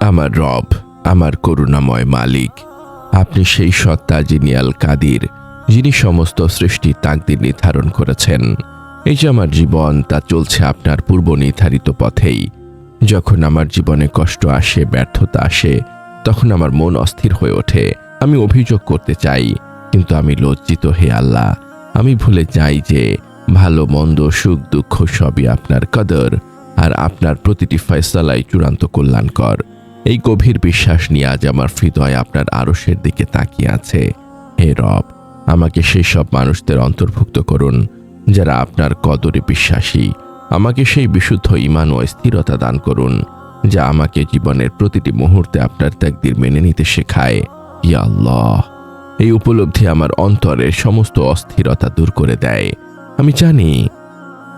আমার রব, আমার করুণাময় মালিক। আপনি সেই সত্তা যিনি আল কাদির যিনি সমস্ত সৃষ্টি তাকদির নির্ধারণ করেছেন। এই যে আমার জীবন, তা চলছে আপনার পূর্ব নির্ধারিত পথেই। যখন আমার জীবনে কষ্ট আসে, ব্যর্থতা আসে, তখন আমার মন অস্থির হয়ে ওঠে। আমি অভিযোগ করতে চাই, কিন্তু আমি লজ্জিত হে আল্লাহ। আমি ভুলে যাই যে ভালো, মন্দ, সুখ, দুঃখ সবই আপনার কদর, আর আপনার প্রতিটি ফয়সালাই চূড়ান্ত কল্যাণকর। এই গভীর বিশ্বাস নিয়ে আজ আমার হৃদয় আপনার আরসের দিকে তাকিয়ে আছে। হে রব, আমাকে সেই সব মানুষদের অন্তর্ভুক্ত করুন, যারা আপনার কদরে বিশ্বাসী। আমাকে সেই বিশুদ্ধ ইমান ও স্থিরতা দান করুন, যা আমাকে জীবনের প্রতিটি মুহূর্তে আপনার ত্যাগদির মেনে নিতে শেখায়। ইয়া আল্লাহ, এই উপলব্ধি আমার অন্তরের সমস্ত অস্থিরতা দূর করে দেয়। আমি জানি,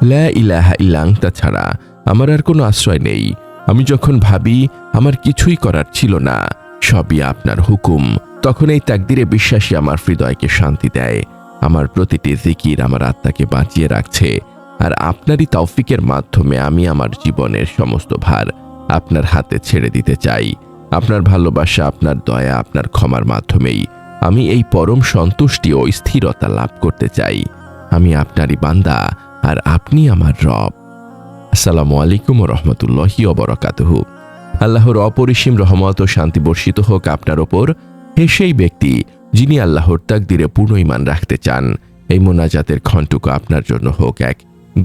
লা ইলাহা ইল্লাংতা ছাড়া আমার আর কোনো আশ্রয় নেই। আমি যখন ভাবি আমার কিছুই করার ছিল না। সবই আপনার হুকুম। তখন এই তাকদিরে বিশ্বাসী আমার হৃদয়কে শান্তি দেয়। আমার প্রতিটি জিকির আমার আত্মাকে বাঁচিয়ে রাখছে। আর আপনারই তৌফিকের মাধ্যমে আমি আমার জীবনের সমস্ত ভার আপনার হাতে ছেড়ে দিতে চাই। আপনার ভালোবাসা, আপনার দয়া, আপনার ক্ষমার মাধ্যমেই আমি এই পরম সন্তুষ্টি ও স্থিরতা লাভ করতে চাই। আমি আপনারই বান্দা আর আপনি আমার রব। আসসালামু আলাইকুম রহমতুল্লাহি অবরকাতহু আল্লাহর অপরিসীম রহমত ও শান্তি বর্ষিত হোক আপনার ওপর। হে সেই ব্যক্তি যিনি আল্লাহর তাকদিরে পূর্ণ ইমান রাখতে চান, এই মোনাজাতের খণ্টুকু আপনার জন্য হোক এক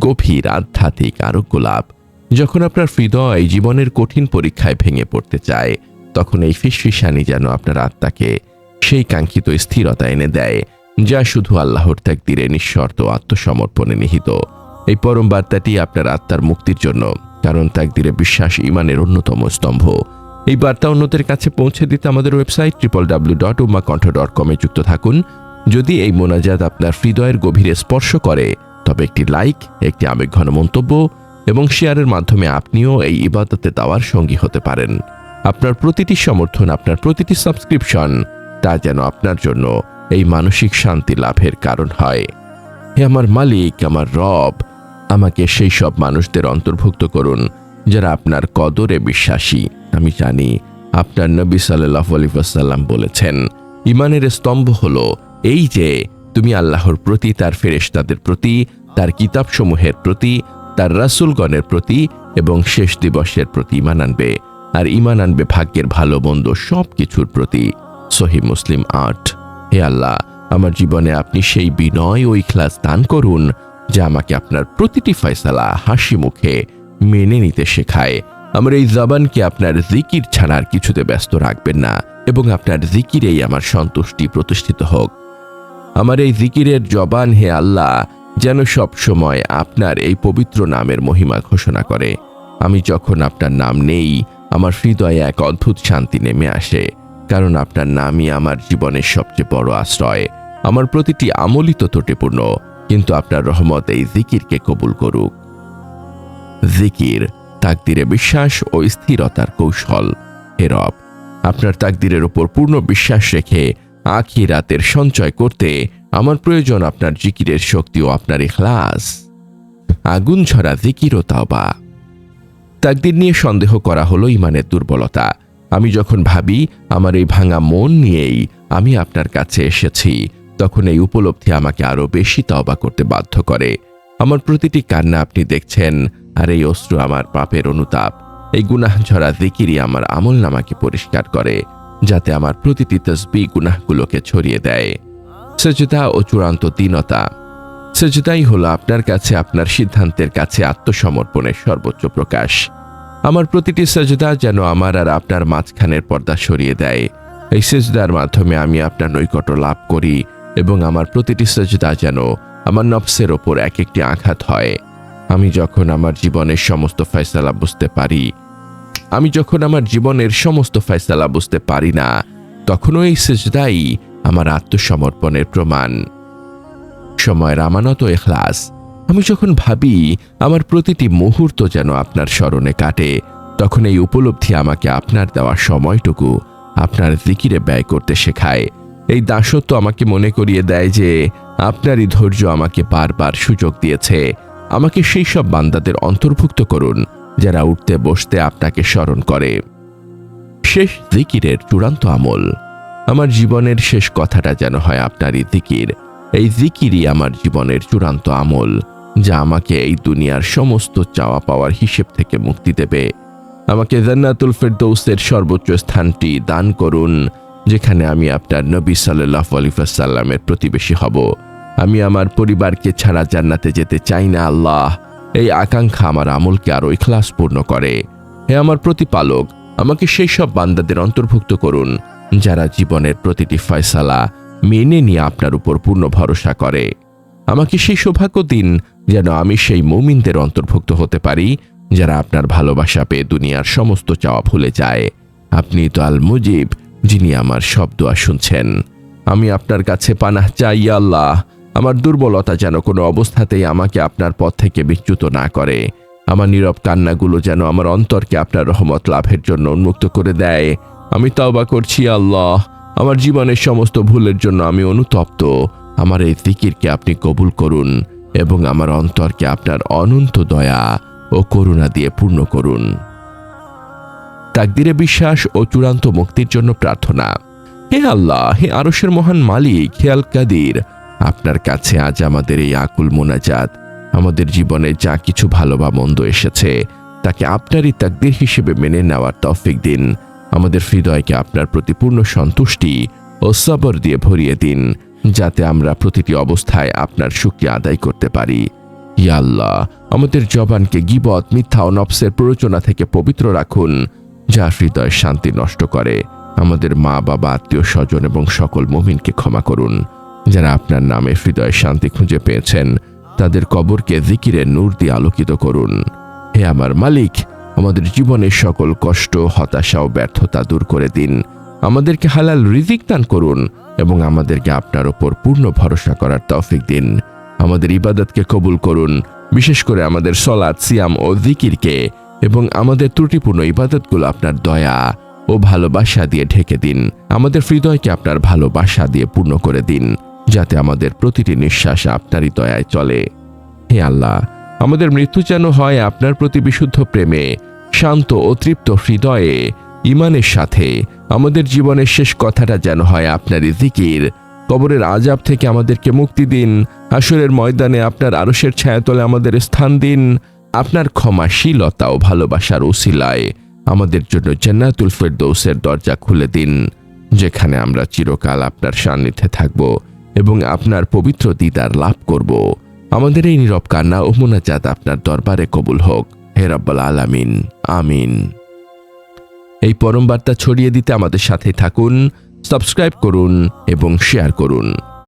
গভীর আধ্যাত্মিক আরোগ্য লাভ যখন আপনার হৃদয় জীবনের কঠিন পরীক্ষায় ভেঙে পড়তে চায়, তখন এই ফিসফিসানি যেন আপনার আত্মাকে সেই কাঙ্ক্ষিত স্থিরতা এনে দেয়, যা শুধু আল্লাহর তাকদিরে নিঃশর্ত আত্মসমর্পণে নিহিত। এই পরম বার্তাটি আপনার আত্মার মুক্তির জন্য কারণ তাকদিরে বিশ্বাস ইমানের অন্যতম স্তম্ভ। এই বার্তা অন্যদের কাছে পৌঁছে দিতে আমাদের website triple W dot Uma Kantha dot কমে যুক্ত থাকুন। যদি এই মোনাজাত আপনার হৃদয়ের গভীরে স্পর্শ করে, তবে একটি লাইক, একটি আবেগঘন মন্তব্য এবং শেয়ারের মাধ্যমে আপনিও এই ইবাদতে দেওয়ার সঙ্গী হতে পারেন। আপনার প্রতিটি সমর্থন, আপনার প্রতিটি সাবস্ক্রিপশন তা যেন আপনার জন্য এই মানসিক শান্তি লাভের কারণ হয়। হে আমার মালিক, আমার রব আমাকে সেই সব মানুষদের অন্তর্ভুক্ত করুন, যারা আপনার কদরে বিশ্বাসী। আমি জানি, আপনার নবী সাল্লাহ আলিবাসাল্লাম বলেছেন, ইমানের স্তম্ভ হল এই যে, তুমি আল্লাহর প্রতি, তার ফেরেশতাদের প্রতি, তার কিতাবসমূহের প্রতি, তার রাসূলগণের প্রতি এবং শেষ দিবসের প্রতি ইমান আনবে। আর ইমান আনবে ভাগ্যের ভালো, মন্দ সব কিছুর প্রতি। সহি মুসলিম আট, হে আল্লাহ, আমার জীবনে আপনি সেই বিনয় ও ইখলাস দান করুন যা আমাকে আপনার প্রতিটি ফয়সালা হাসি মুখে মেনে নিতে শেখায়। আমার এই জবানকে আপনার জিকির ছাড়ার কিছুতে ব্যস্ত রাখবেন না এবং আপনার জিকিরেই আমার সন্তুষ্টি প্রতিষ্ঠিত হোক। আমার এই জিকিরের জবান হে আল্লাহ, যেন সব সময় আপনার এই পবিত্র নামের মহিমা ঘোষণা করে। আমি যখন আপনার নাম নেই, আমার হৃদয়ে এক অদ্ভুত শান্তি নেমে আসে, কারণ আপনার নামই আমার জীবনের সবচেয়ে বড় আশ্রয়। আমার প্রতিটি আমলিত ত্রুটিপূর্ণ। কিন্তু আপনার রহমত এই জিকিরকে কবুল করুক। জিকির, তাকদিরে বিশ্বাস ও স্থিরতার কৌশল। হে রব, আপনার তাকদিরের উপর পূর্ণ বিশ্বাস রেখে আখি রাতের সঞ্চয় করতে আমার প্রয়োজন আপনার জিকিরের শক্তি ও আপনার ইখলাস। আগুন ঝরা জিকির ও তাওবা। তাকদির নিয়ে সন্দেহ করা হলো ইমানের দুর্বলতা। আমি যখন ভাবি, আমার এই ভাঙা মন নিয়েই আমি আপনার কাছে এসেছি তখন এই উপলব্ধি আমাকে আরও বেশি তওবা করতে বাধ্য করে। আমার প্রতিটি কান্না আপনি দেখছেন, আর এই অশ্রু আমার পাপের অনুতাপ। এই গুনাহ ঝরা জিকিরই আমার আমল নামাকে পরিষ্কার করে, যাতে আমার প্রতিটি তসবি গুনাহগুলোকে ছড়িয়ে দেয়। সেজদা ও চূড়ান্ত দীনতা। সেজদাই হলো আপনার কাছে, আপনার সিদ্ধান্তের কাছে আত্মসমর্পণের সর্বোচ্চ প্রকাশ। আমার প্রতিটি সেজদা যেন আমার আর আপনার মাঝখানের পর্দা সরিয়ে দেয়। এই সেজদার মাধ্যমে আমি আপনার নৈকট্য লাভ করি এবং আমার প্রতিটি সেজদা যেন আমার নফসের ওপর এক একটি আঘাত হয়। আমি যখন আমার জীবনের সমস্ত ফয়সালা বুঝতে পারি, আমি যখন আমার জীবনের সমস্ত ফয়সালা বুঝতে পারি না, তখনও এই সেজদাই আমার আত্মসমর্পণের প্রমাণ। সময়ের আমানত এখলাস। আমি যখন ভাবি আমার প্রতিটি মুহূর্ত যেন আপনার স্মরণে কাটে, তখন এই উপলব্ধি আমাকে আপনার দেওয়া সময়টুকু আপনার জিকিরে ব্যয় করতে শেখায়। এই দাসত্ব আমাকে মনে করিয়ে দেয় যে আপনারই ধৈর্য আমাকে বারবার সুযোগ দিয়েছে। আমাকে সেই সব বান্দাদের অন্তর্ভুক্ত করুন, যারা উঠতে বসতে আপনাকে স্মরণ করে। শেষ জিকিরের চূড়ান্ত আমল। আমার জীবনের শেষ কথাটা যেন হয় আপনারই জিকির। এই জিকিরই আমার জীবনের চূড়ান্ত আমল, যা আমাকে এই দুনিয়ার সমস্ত চাওয়া পাওয়ার হিসেব থেকে মুক্তি দেবে। আমাকে জান্নাতুল ফেরদৌসের সর্বোচ্চ স্থানটি দান করুন। যেখানে আমি আপনার নবী সাল্লাহ আলিফাসাল্লামের প্রতিবেশী হব। আমি আমার পরিবারকে ছাড়া জান্নাতে যেতে চাই না আল্লাহ। এই আকাঙ্ক্ষা আমার আমলকে আরও ইখলাসপূর্ণ করে। হে আমার প্রতিপালক, আমাকে সেই সব বান্দাদের অন্তর্ভুক্ত করুন, যারা জীবনের প্রতিটি ফয়সালা মেনে নিয়ে আপনার উপর পূর্ণ ভরসা করে। আমাকে সেই সৌভাগ্য দিন যেন আমি সেই মুমিনদের অন্তর্ভুক্ত হতে পারি, যারা আপনার ভালোবাসা পেয়ে দুনিয়ার সমস্ত চাওয়া ভুলে যায়। আপনি তো আল মুজিব যিনি আমার সব দোয়া শুনছেন। আমি আপনার কাছে পানাহ চাই আল্লাহ। আমার দুর্বলতা যেন কোনো অবস্থাতেই আমাকে আপনার পথ থেকে বিচ্যুত না করে। আমার নীরব কান্নাগুলো যেন আমার অন্তরকে আপনার রহমত লাভের জন্য উন্মুক্ত করে দেয়। আমি তওবা করছি আল্লাহ। আমার জীবনের সমস্ত ভুলের জন্য আমি অনুতপ্ত। আমার এই জিকিরকে আপনি কবুল করুন এবং আমার অন্তরকে আপনার অনন্ত দয়া ও করুণা দিয়ে পূর্ণ করুন। তাকদিরে বিশ্বাস ও চূড়ান্ত মুক্তির জন্য প্রার্থনা। হে আল্লাহ, হে আরশের মহান মালিক, হে আল কাদির, আপনার কাছে আজ আমাদের এই আকুল মোনাজাত। আমাদের জীবনে যা কিছু ভালো বা মন্দ এসেছে, তাকে আপনারই তাকদির হিসেবে মেনে নেওয়ার তৌফিক দিন। আমাদের হৃদয়কে আপনার প্রতি পূর্ণ সন্তুষ্টি ও সবর দিয়ে ভরিয়ে দিন, যাতে আমরা প্রতিটি অবস্থায় আপনার শুক্রিয়া আদায় করতে পারি। ইয়া আল্লাহ, আমাদের জবানকে গিবত, মিথ্যা ও নফসের প্ররোচনা থেকে পবিত্র রাখুন। যা হৃদয় শান্তি নষ্ট করে। আমাদের মা, বাবা, আত্মীয়, স্বজন এবং সকল মুমিনকে ক্ষমা করুন। যারা আপনার নামে হৃদয় শান্তি খুঁজে পেয়েছেন, তাদের কবরকে জিকিরে নূর দিয়ে আলোকিত করুন। হে আমার মালিক, আমাদের জীবনের সকল কষ্ট, হতাশা ও ব্যর্থতা দূর করে দিন। আমাদেরকে হালাল রিজিক দান করুন এবং আমাদেরকে আপনার ওপর পূর্ণ ভরসা করার তৌফিক দিন। আমাদের ইবাদতকে কবুল করুন, বিশেষ করে আমাদের সলাদ সিয়াম ও জিকিরকে। এবং আমাদের ত্রুটিপূর্ণ ইবাদতগুলো আপনার দয়া ও ভালোবাসা দিয়ে ঢেকে দিন। আমাদের হৃদয়কে আপনার ভালোবাসা দিয়ে পূর্ণ করে দিন, যাতে আমাদের প্রতিটি নিঃশ্বাস আপনারই দয়ায় চলে। হে আল্লাহ, আমাদের মৃত্যু যেন হয় আপনার প্রতি বিশুদ্ধ প্রেমে, শান্ত ও তৃপ্ত হৃদয়ে, ইমানের সাথে। আমাদের জীবনের শেষ কথাটা যেন হয় আপনারই জিকির। কবরের আজাব থেকে আমাদেরকে মুক্তি দিন আসরের ময়দানে আপনার আরশের ছায়াতলে আমাদের স্থান দিন। আপনার ক্ষমাশীলতা ও ভালোবাসার উসিলায় আমাদের জন্য জান্নাতুল ফেরদৌসের দরজা খুলে দিন, যেখানে আমরা চিরকাল আপনার সান্নিধ্যে থাকব এবং আপনার পবিত্র দিদার লাভ করব। আমাদের এই নীরব কান্না ও মোনাজাত আপনার দরবারে কবুল হোক। হে রব্বাল আলামিন, আমিন। এই পরম বার্তা ছড়িয়ে দিতে আমাদের সাথে থাকুন, সাবস্ক্রাইব করুন এবং শেয়ার করুন।